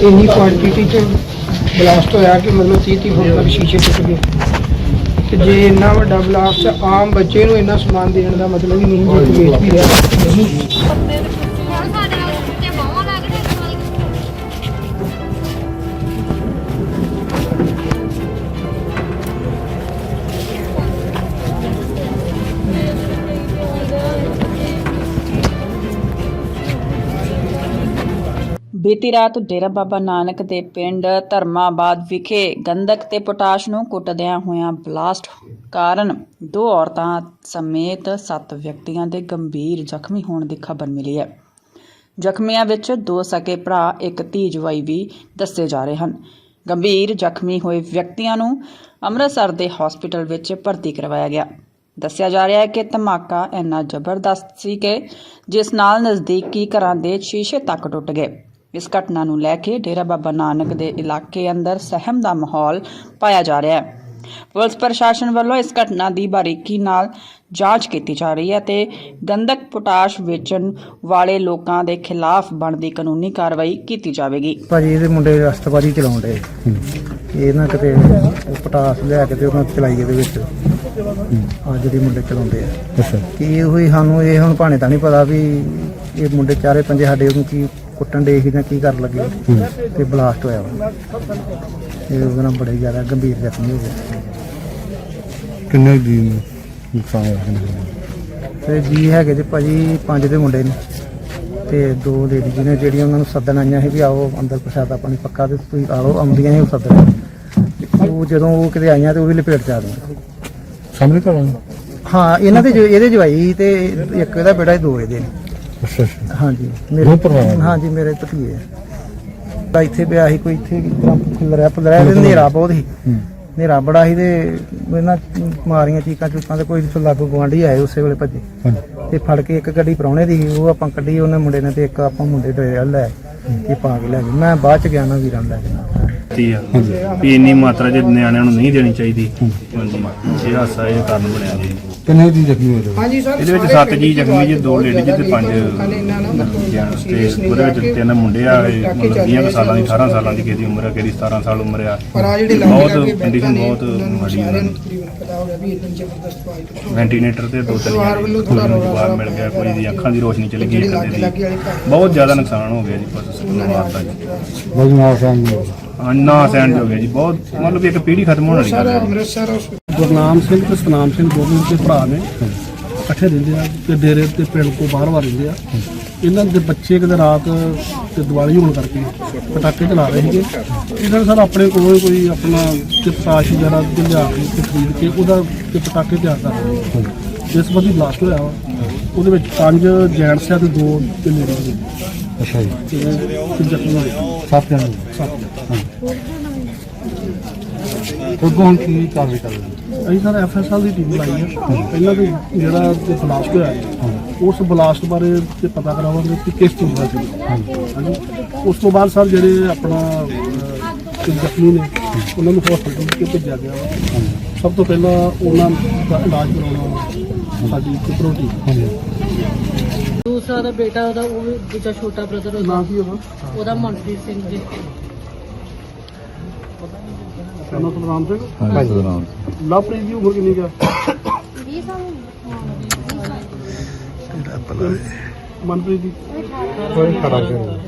ਇੰਨੀ ਕੁਆਂਟੀਟੀ ਚ ਬਲਾਸਟ ਹੋਇਆ ਕਿ ਮਤਲਬ 30 30 ਫੁੱਟ ਤੱਕ ਸ਼ੀਸ਼ੇ ਟੁੱਟ ਗਏ। ਤੇ ਜੇ ਇੰਨਾ ਵੱਡਾ ਬਲਾਸਟ ਆਮ ਬੱਚੇ ਨੂੰ ਇੰਨਾ ਸਮਾਨ ਦੇਣ ਦਾ ਮਤਲਬ ਹੀ ਨਹੀਂ ਜੇ ਕੋਈ ਵੇਚ ਵੀ ਰਿਹਾ ਨਹੀਂ ਬੀਤੀ ਰਾਤ ਡੇਰਾ ਬਾਬਾ ਨਾਨਕ ਦੇ ਪਿੰਡ ਧਰਮਾਬਾਦ ਵਿਖੇ ਗੰਧਕ ਤੇ ਪੋਟਾਸ਼ ਨੂੰ ਕੁੱਟਦਿਆਂ ਹੋਇਆਂ ਬਲਾਸਟ ਕਾਰਨ ਦੋ ਔਰਤਾਂ ਸਮੇਤ 7 ਵਿਅਕਤੀਆਂ ਦੇ ਗੰਭੀਰ ਜ਼ਖਮੀ ਹੋਣ ਦੀ ਖਬਰ ਮਿਲੀ ਹੈ। ਜ਼ਖਮੀਆਂ ਵਿੱਚ ਦੋ ਸਕੇ ਭਰਾ, ਇੱਕ ਧੀ ਜਵਾਈ ਵੀ ਦੱਸੇ ਜਾ ਰਹੇ ਹਨ। ਗੰਭੀਰ ਜ਼ਖਮੀ ਹੋਏ ਵਿਅਕਤੀਆਂ ਨੂੰ ਅੰਮ੍ਰਿਤਸਰ ਦੇ ਹਸਪੀਟਲ ਵਿੱਚ ਭਰਤੀ ਕਰਵਾਇਆ ਗਿਆ। ਦੱਸਿਆ ਜਾ ਰਿਹਾ ਹੈ ਕਿ ਧਮਾਕਾ ਇੰਨਾ ਜ਼ਬਰਦਸਤ ਸੀ ਕਿ ਜਿਸ ਨਾਲ ਨਜ਼ਦੀਕੀ ਘਰਾਂ ਦੇ ਸ਼ੀਸ਼ੇ ਤੱਕ ਟੁੱਟ ਗਏ। ਇਸ ਘਟਨਾ ਨੂੰ ਲੈ ਕੇ ਡੇਰਾ ਬਾਬਾ ਨਾਨਕ ਦੇ ਇਲਾਕੇ ਅੰਦਰ ਸਹਿਮ ਦਾ ਮਾਹੌਲ ਪਾਇਆ ਜਾ ਰਿਹਾ ਹੈ। ਪੁਲਿਸ ਪ੍ਰਸ਼ਾਸਨ ਵੱਲੋਂ ਇਸ ਘਟਨਾ ਦੀ ਬਾਰੀਕੀ ਨਾਲ ਜਾਂਚ ਕੀਤੀ ਜਾ ਰਹੀ ਹੈ ਤੇ ਗੰਧਕ ਪੋਟਾਸ਼ ਵੇਚਣ ਵਾਲੇ ਲੋਕਾਂ ਦੇ ਖਿਲਾਫ ਬਣਦੀ ਕਾਨੂੰਨੀ ਕਾਰਵਾਈ ਕੀਤੀ ਜਾਵੇਗੀ। ਭਾਜੀ ਇਹਦੇ ਮੁੰਡੇ ਰਸਤਬਾਜੀ ਚਲਾਉਂਦੇ ਇਹ ਨਾ ਕਿਤੇ ਉਹ ਪਟਾਸ ਲਿਆ ਕੇ ਤੇ ਉਹਨਾਂ ਚਲਾਈ ਇਹਦੇ ਵਿੱਚ। ਆ ਜਿਹੜੀ ਮੁੰਡੇ ਚਲਾਉਂਦੇ ਆ। ਅੱਛਾ। ਕੀ ਇਹੋ ਹੀ ਸਾਨੂੰ ਇਹ ਹੁਣ ਭਾਣੇ ਤਾਂ ਨਹੀਂ ਪਤਾ ਵੀ ਇਹ ਮੁੰਡੇ ਚਾਰੇ ਪੰਜੇ ਸਾਡੇ ਉਹਨੂੰ ਕੀ ਕੁੱਟਣ ਦੇ ਸੀ ਜਾਂ ਕੀ ਕਰਨ ਲੱਗੇ ਤੇ ਬਲਾਸਟ ਹੋਇਆ ਵਾ। ਇਹ ਉਹਦੇ ਨਾਲ ਬੜੇ ਜ਼ਿਆਦਾ ਗੰਭੀਰ ਜ਼ਖਮੀ ਹੋ ਗਏ। ਕਿੰਨੇ ਦੀ ਨੁਕਸਾਨ ਹੋਇਆ ਕਿੰਨੇ? ਤੇ ਜੀ ਹੈਗੇ ਜੀ ਭਾਜੀ ਪੰਜ ਦੇ ਮੁੰਡੇ ਨੇ। ਤੇ ਦੋ ਲੇਡੀ ਜੀ ਨੇ ਜਿਹੜੀਆਂ ਉਹਨਾਂ ਨੂੰ ਸੱਦਣ ਆਈਆਂ ਸੀ ਵੀ ਆਓ ਅੰਦਰ ਪ੍ਰਸ਼ਾਦਾ ਪਾਣੀ ਪੱਕਾ ਤੇ ਤੁਸੀਂ ਆਓ ਆਉਂਦੀਆਂ ਸੀ ਉਹ ਸੱਦਣ। ਉਹ ਜਦੋਂ ਉਹ ਕਿਤੇ ਆਈਆਂ ਤੇ ਉਹ ਵੀ ਲਪੇਟ ਚ ਆ ਗਈਆਂ। ਸਾਹਮਣੇ ਵਾਲਾ ਹਾਂ ਇਹਨਾਂ ਦੇ ਜੋ ਇਹਦੇ ਜਵਾਈ ਤੇ ਇੱਕ ਇਹਦਾ ਬੇਟਾ ਦੋ ਇਹਦੇ ਨੇ। ਅੱਛਾ ਅੱਛਾ ਹਾਂਜੀ ਦੋ? ਹਾਂਜੀ ਮੇਰੇ ਭਤੀਏ ਆ। ਤਾਂ ਇੱਥੇ ਪਿਆ ਸੀ ਕੋਈ ਇੱਥੇ ਕਿਸ ਤਰ੍ਹਾਂ ਫੁੱਲਰਿਆ ਫੁੱਲਰਿਆ ਤੇ ਹਨੇਰਾ ਬਹੁਤ ਸੀ। ਹੂੰ। ਹਨੇਰਾ ਬੜਾ ਸੀ ਤੇ ਇਹਨਾਂ ਮਾਰੀਆਂ ਚੀਕਾਂ ਚੁੱਕਾਂ ਤੇ ਕੋਈ ਲਾਗੂ ਗਵਾਂਢੀ ਆਏ ਉਸੇ ਵੇਲੇ ਭੱਜੇ। ਹਾਂਜੀ। ਤੇ ਫੜ ਕੇ ਇੱਕ ਗੱਡੀ ਪ੍ਰਾਹੁਣੇ ਦੀ ਸੀ ਉਹ ਆਪਾਂ ਕੱਢੀ ਉਹਨੇ ਮੁੰਡੇ ਨੇ ਤੇ ਇੱਕ ਆਪਾਂ ਮੁੰਡੇ ਦੇ ਵੱਲ ਲੈ ਕੇ ਪਾ ਕੇ ਲੈ ਗਏ। ਮੈਂ ਬਾਅਦ ਚ ਗਿਆ ਨਾ ਵੀਰਾਂ ਨੂੰ ਲੈ ਕੇ। ਨਾਲ। ਦਿੱਤੀ ਆ ਵੀ ਇੰਨੀ ਮਾਤਰਾ ਚ ਨਿਆਣਿਆਂ ਨੂੰ ਨਹੀਂ ਦੇਣੀ ਚਾਹੀਦੀ। ਹਾਂਜੀ। ਇਹ ਹਾਸਾ ਇਹ ਕਾਰਨ ਬਣਿਆ ਜੀ। ਕਿੰਨੇ ਦੀ ਜ਼ਖਮੀ ਹੋਏ ਹਾਂਜੀ ਸਰ ਇਹਦੇ ਵਿੱਚ ਸੱਤ ਜੀ ਜ਼ਖਮੀ ਜੀ ਦੋ ਲੇਡੀ ਜੀ ਤੇ ਪੰਜ ਤੇ ਉਹਦੇ ਵਿੱਚ ਤਿੰਨ ਮੁੰਡੇ ਆ ਇਹ ਮਤਲਬ 20 ਕੁ ਸਾਲਾਂ ਦੀ 18 ਸਾਲਾਂ ਦੀ ਕਿਸੇ ਦੀ ਉਮਰ ਆ ਕਿਸੇ ਦੀ 17 ਸਾਲ ਉਮਰ ਆ। ਪਰ ਆ ਜਿਹੜੇ ਬਹੁਤ ਲਾਗੇ condition ਬਹੁਤ ਮਾੜੀ ਪਤਾ ਹੋ ਗਿਆ ਵੀ ਜ਼ਬਰਦਸਤ ਵੈਂਟੀਲੇਟਰ ਤੇ ਦੋ ਤਿੰਨ ਪਰਿਵਾਰ ਵੱਲੋਂ ਰੌਲਾ ਜਵਾਬ ਮਿਲ ਗਿਆ ਕੋਈ ਦੀ ਅੱਖਾਂ ਦੀ ਰੋਸ਼ਨੀ ਚਲੀ ਗਈ ਇੱਕ ਦੇ। ਬਹੁਤ ਜ਼ਿਆਦਾ ਨੁਕਸਾਨ ਹੋ ਗਿਆ ਜੀ ਬਸ ਪਰਿਵਾਰ ਦਾ ਜੀ। ਬਸ ਨਾ ਸਾਂ ਹਾਂ, ਨਾ ਸਹਿਣ ਹੋ ਗਿਆ ਜੀ ਬਹੁਤ ਮਤਲਬ ਇੱਕ ਪੀੜ੍ਹੀ ਖਤਮ ਹੋਣ ਵਾਲੀ ਗੱਲ ਸਾਰਾ ਹੈ। ਜੀ। ਅੰਮ੍ਰਿਤਸਰ hospital ਗੁਰਨਾਮ ਸਿੰਘ ਤੇ ਸਤਨਾਮ ਸਿੰਘ ਦੋਵੇਂ ਦੇ ਭਰਾ ਨੇ। ਇਕੱਠੇ ਰਹਿੰਦੇ ਆ ਤੇ ਡੇਰੇ ਤੇ ਪਿੰਡ ਤੋਂ ਬਾਹਰ ਬਾਹਰ ਰਹਿੰਦੇ ਆ। ਇਹਨਾਂ ਦੇ ਬੱਚੇ ਕਿਤੇ ਰਾਤ ਤੇ ਦੀਵਾਲੀ ਹੋਣ ਕਰਕੇ ਪਟਾਕੇ ਚਲਾ ਰਹੇ ਸੀਗੇ। ਇਹਨਾਂ ਨੇ ਸਰ ਆਪਣੇ ਕੋਲੋਂ ਕੋਈ ਆਪਣਾ ਚਿਪਤਾਸ਼ ਤੇ ਲਿਆ ਕੇ ਤੇ ਖਰੀਦ ਕੇ ਉਹਦਾ ਤੇ ਪਟਾਕੇ ਤਿਆਰ ਕਰ ਰਹੇ ਜਿਸ ਬੰਦੀ ਬਲਾਸਟ ਹੋਇਆ ਵਾ। ਉਹਦੇ ਵਿੱਚ ਪੰਜ ਜੈਂਟਸ ਆ ਤੇ ਦੋ ਤੇ ਲੇਡੀਜ਼ ਨੇ। ਅੱਛਾ ਜੀ। ਤੇ ਜ਼ਖਮੀ ਹੋਏ ਸੱਤ ਜਣੇ। ਸੱਤ ਕੀ ਕਾਰਵਾਈ ਕਰ ਰਹੇ ਹੋ? ਅਸੀਂ ਸਰ ਐਫਐਸਐਲ ਦੀ ਟੀਮ ਲਾਈ ਹੈ। ਪਹਿਲਾਂ ਤੇ ਜਿਹੜਾ ਤੇ ਬਲਾਸਟ ਹੋਇਆ ਉਸ ਬਲਾਸਟ ਬਾਰੇ ਤੇ ਪਤਾ ਕਰਾਵਾਂਗੇ ਕਿ ਕਿਸ ਚੀਜ਼ ਦਾ ਸੀ। ਹਾਂਜੀ। ਉਸ ਤੋਂ ਬਾਅਦ ਸਰ ਜਿਹੜੇ ਆਪਣਾ ਤੇ ਜ਼ਖਮੀ ਨੇ ਉਹਨਾਂ ਨੂੰ ਹਸਪੀਟਲ ਵਿੱਚ ਭੇਜਿਆ ਗਿਆ ਵਾ। ਸਭ ਤੋਂ ਪਹਿਲਾਂ ਉਹਨਾਂ ਦਾ ਇਲਾਜ ਕਰਾਉਣਾ ਸਾਡੀ ਪ੍ਰਾਇੋਰਟੀ ਦੂਸਰਾ ਦਾ ਬੇਟਾ ਉਹਦਾ ਉਹ ਵੀ ਦੂਜਾ ਛੋਟਾ ਬ੍ਰਦਰ ਉਹਦਾ ਮਨਪ੍ਰੀਤ ਸਿੰਘ ਜੀ। ਉਹਨਾਂ ਤੋਂ ਨਾਮ ਤੇ ਹਾਂਜੀ। ਸਤਨਾਮ ਲਵਪ੍ਰੀਤ ਦੀ ਉਮਰ ਕਿੰਨੀ ਕੁ ਹੈ 20 ਸਾਲ ਮਨਪ੍ਰੀਤ ਦੀ ਕੋਈ ਖੜਾ ਕਰ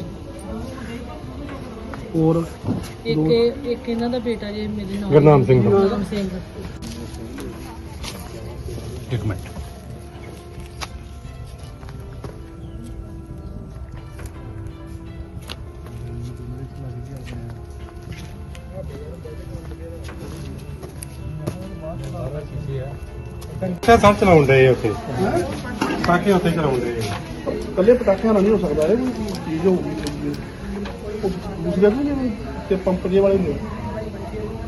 ਔਰ ਇੱਕ ਇਹ- ਇੱਕ ਇਹਨਾਂ ਦਾ ਬੇਟਾ ਜੇ ਮੇਰੇ ਨਾਲ। ਗੁਰਨਾਮ ਸਿੰਘ ਦਾ। ਗੁਰਨਾਮ ਸਿੰਘ। ਇੱਕ ਮਿੰਟ। ਅੱਛਾ ਸਭ ਚਲਾਉਣ ਦੇ ਉੱਥੇ। ਬਾਕੀ ਉੱਥੇ ਚਲਾਉਣ ਦੇ ਕੱਲੇ ਪਟਾਕਿਆਂ ਨਾਲ ਨਹੀਂ ਹੋ ਸਕਦਾ ਇਹ ਕੋਈ ਚੀਜ਼ ਹੋਊਗੀ ਉਹ ਦੂਸਰੇ ਵੀ ਜਿਵੇਂ ਤੇ ਪੰਪ ਜੇ ਵਾਲੇ ਨੇ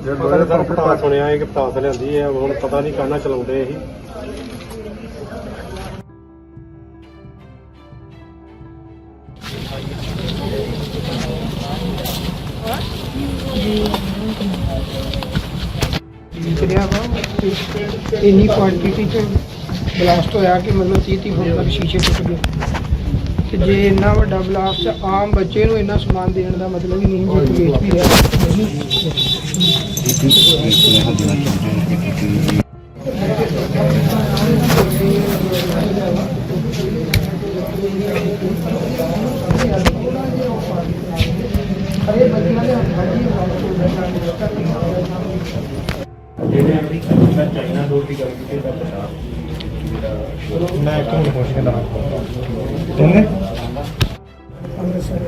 ਜਿਹੜੇ ਸਰ ਪਟਾਸ ਸੁਣਿਆ ਹੈ ਕਿ ਪਟਾਸ ਲਿਆਂਦੀ ਹੈ ਹੁਣ ਪਤਾ ਨਹੀਂ ਕਰਨਾ ਚਲਾਉਂਦੇ ਇਹੀ। ਵੇਚ ਵਿਚਰਿਆ ਵਾ, ਇੰਨੀ ਕੁਆਂਟੀਟੀ 'ਚ ਬਲਾਸਟ ਹੋਇਆ ਕਿ ਮਤਲਬ 30 30 ਫੁੱਟ ਤੱਕ ਸ਼ੀਸ਼ੇ ਟੁੱਟ ਗਏ। ਤੇ ਜੇ ਇੰਨਾ ਵੱਡਾ ਬਲਾਸਟ ਆਮ ਬੱਚੇ ਨੂੰ ਇੰਨਾ ਸਮਾਨ ਦੇਣ ਦਾ ਮਤਲਬ ਹੀ ਨਹੀਂ ਜੇ ਵੇਚ ਵੀ ਰਿਹਾ ਮੈਂ ਚਾਈਨਾ ਡੋਰ ਦੀ ਗੱਲ ਕੀਤੀ ਤਾਂ ਬਤਾ ਮੈਂ ਇੱਕ ਮਿੰਟ ਪੁੱਛ ਕੇ ਦਾਂ ਤੁਮਨੇ ਅੰਮ੍ਰਿਤਸਰ।